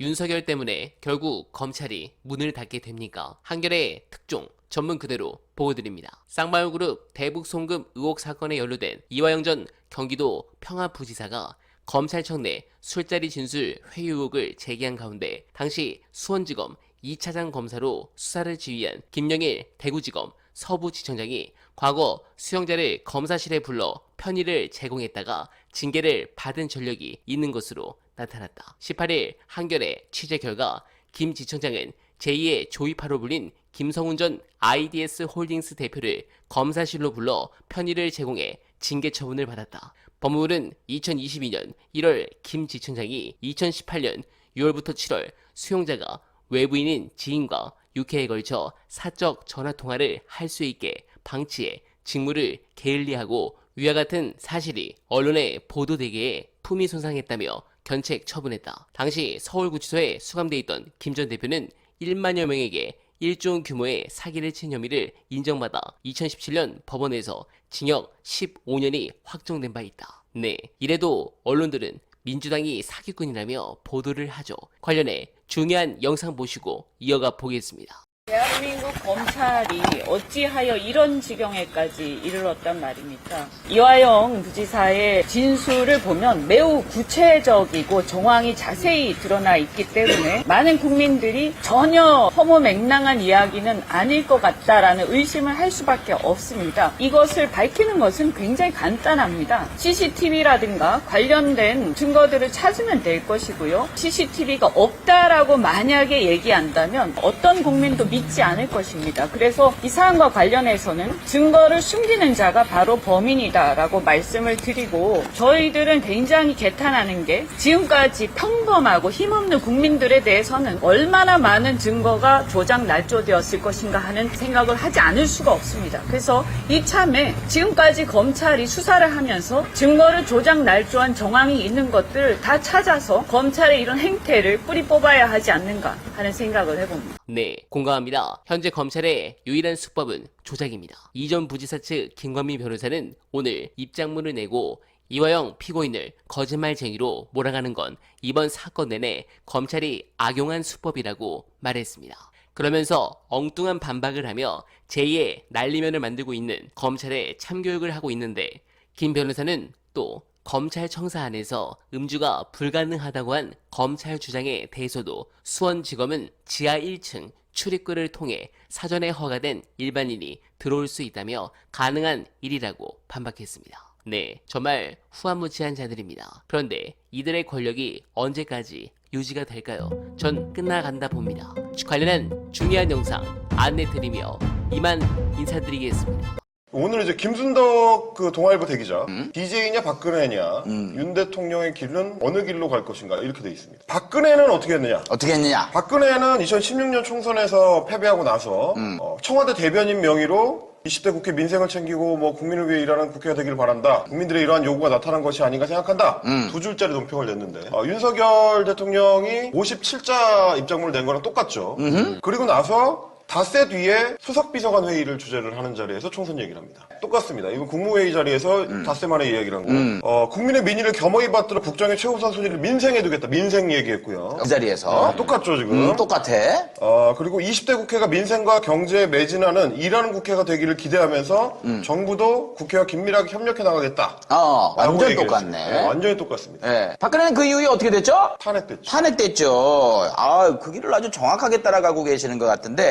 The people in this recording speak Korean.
윤석열 때문에 결국 검찰이 문을 닫게 됩니까? 한결의 특종 전문 그대로 보고드립니다. 쌍방울그룹 대북 송금 의혹 사건에 연루된 이화영 전 경기도 평화부지사가 검찰청 내 술자리 진술 회유 의혹을 제기한 가운데 당시 수원지검 2차장 검사로 수사를 지휘한 김영일 대구지검 서부지청장이 과거 수용자를 검사실에 불러 편의를 제공했다가 징계를 받은 전력이 있는 것으로 나타났다. 18일 한겨레 취재 결과 김 지청장은 제2의 조이파로 불린 김성훈 전 IDS 홀딩스 대표를 검사실로 불러 편의를 제공해 징계 처분을 받았다. 법무부는 2022년 1월 김 지청장이 2018년 6월부터 7월 수용자가 외부인인 지인과 6회에 걸쳐 사적 전화 통화를 할 수 있게 방치해 직무를 게을리하고 위와 같은 사실이 언론에 보도되게 해 품위 손상했다며 견책 처분했다. 당시 서울구치소에 수감돼 있던 김 전 대표는 1만여 명에게 1조 원 규모의 사기를 친 혐의를 인정받아 2017년 법원에서 징역 15년이 확정된 바 있다. 네, 이래도 언론들은 민주당이 사기꾼이라며 보도를 하죠. 관련해 중요한 영상 보시고 이어가 보겠습니다. 대한민국 검찰이 어찌하여 이런 지경에까지 이르렀단 말입니까? 이화영 부지사의 진술을 보면 매우 구체적이고 정황이 자세히 드러나 있기 때문에 많은 국민들이 전혀 허무 맹랑한 이야기는 아닐 것 같다라는 의심을 할 수밖에 없습니다. 이것을 밝히는 것은 굉장히 간단합니다. CCTV라든가 관련된 증거들을 찾으면 될 것이고요. CCTV가 없다라고 만약에 얘기한다면 어떤 국민도 믿지 않을 것입니다. 그래서 이 사안과 관련해서는 증거를 숨기는 자가 바로 범인이다라고 말씀을 드리고 저희들은 굉장히 개탄하는 게 지금까지 평범하고 힘없는 국민들에 대해서는 얼마나 많은 증거가 조작 날조되었을 것인가 하는 생각을 하지 않을 수가 없습니다. 그래서 이참에 지금까지 검찰이 수사를 하면서 증거를 조작 날조한 정황이 있는 것들 다 찾아서 검찰의 이런 행태를 뿌리 뽑아야 하지 않는가 하는 생각을 해봅니다. 네, 공감합니다. 현재 검찰의 유일한 수법은 조작입니다. 이전 부지사 측 김관민 변호사는 오늘 입장문을 내고 이화영 피고인을 거짓말쟁이로 몰아가는 건 이번 사건 내내 검찰이 악용한 수법이라고 말했습니다. 그러면서 엉뚱한 반박을 하며 제2의 난리면을 만들고 있는 검찰에 참교육을 하고 있는데 김 변호사는 또 검찰청사 안에서 음주가 불가능하다고 한 검찰 주장에 대해서도 수원지검은 지하 1층 출입구를 통해 사전에 허가된 일반인이 들어올 수 있다며 가능한 일이라고 반박했습니다. 네, 정말 후한무치한 자들입니다. 그런데 이들의 권력이 언제까지 유지가 될까요? 전 끝나간다 봅니다. 관련한 중요한 영상 안내 드리며 이만 인사드리겠습니다. 오늘 이제 김순덕 그 동아일보 대기자 DJ냐 박근혜냐 윤 대통령의 길은 어느 길로 갈 것인가 이렇게 돼 있습니다. 박근혜는 어떻게 했느냐? 어떻게 했느냐? 박근혜는 2016년 총선에서 패배하고 나서 어, 청와대 대변인 명의로 20대 국회 민생을 챙기고 뭐 국민을 위해 일하는 국회가 되기를 바란다. 국민들의 이러한 요구가 나타난 것이 아닌가 생각한다. 두 줄짜리 논평을 냈는데 어, 윤석열 대통령이 57자 입장문을 낸 거랑 똑같죠. 그리고 나서 닷새 뒤에 수석비서관 회의를 주재를 하는 자리에서 총선 얘기를 합니다. 똑같습니다. 이건 국무회의 자리에서 닷새 만에 이야기를 한 거. 어, 국민의 민의를 겸허히 받들어 국정의 최우선 순위를 민생에 두겠다. 민생 얘기했고요. 그 자리에서. 어, 똑같죠 지금. 음, 똑같아. 어, 그리고 20대 국회가 민생과 경제에 매진하는 일하는 국회가 되기를 기대하면서 정부도 국회와 긴밀하게 협력해 나가겠다. 어, 라고 완전 얘기를 똑같네. 네, 완전히 똑같습니다. 예. 박근혜는 그 이후에 어떻게 됐죠? 탄핵됐죠. 탄핵됐죠. 아, 그 길을 아주 정확하게 따라가고 계시는 것 같은데.